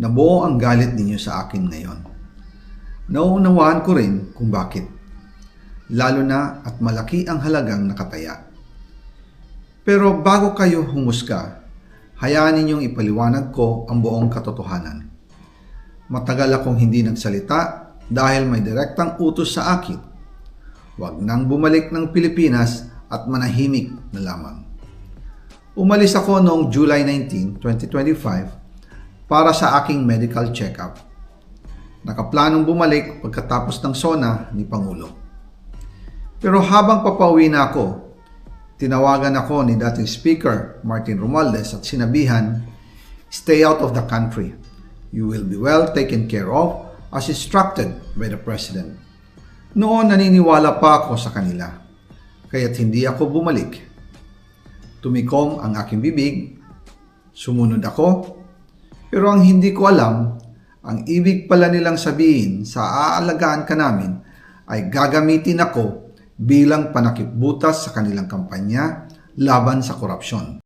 Nabuo ang galit ninyo sa akin ngayon. Nauunawaan ko rin kung bakit. Lalo na at malaki ang halagang nakataya. Pero bago kayo humusga, hayaan ninyong ipaliwanag ko ang buong katotohanan. Matagal akong hindi nagsalita dahil may direktang utos sa akin. Huwag nang bumalik ng Pilipinas at manahimik na lamang. Umalis ako noong July 19, 2025 para sa aking medical check-up. Nakaplanong bumalik pagkatapos ng SONA ni Pangulo. Pero habang papauwi na ako, tinawagan ako ni dating Speaker Martin Romualdez at sinabihan, Stay out of the country. You will be well taken care of as instructed by the President. Noon naniniwala pa ako sa kanila, kaya't hindi ako bumalik. Tumikom ang aking bibig, sumunod ako, pero ang hindi ko alam, ang ibig pala nilang sabihin sa aalagaan ka namin ay gagamitin ako bilang panakipbutas sa kanilang kampanya laban sa korupsyon.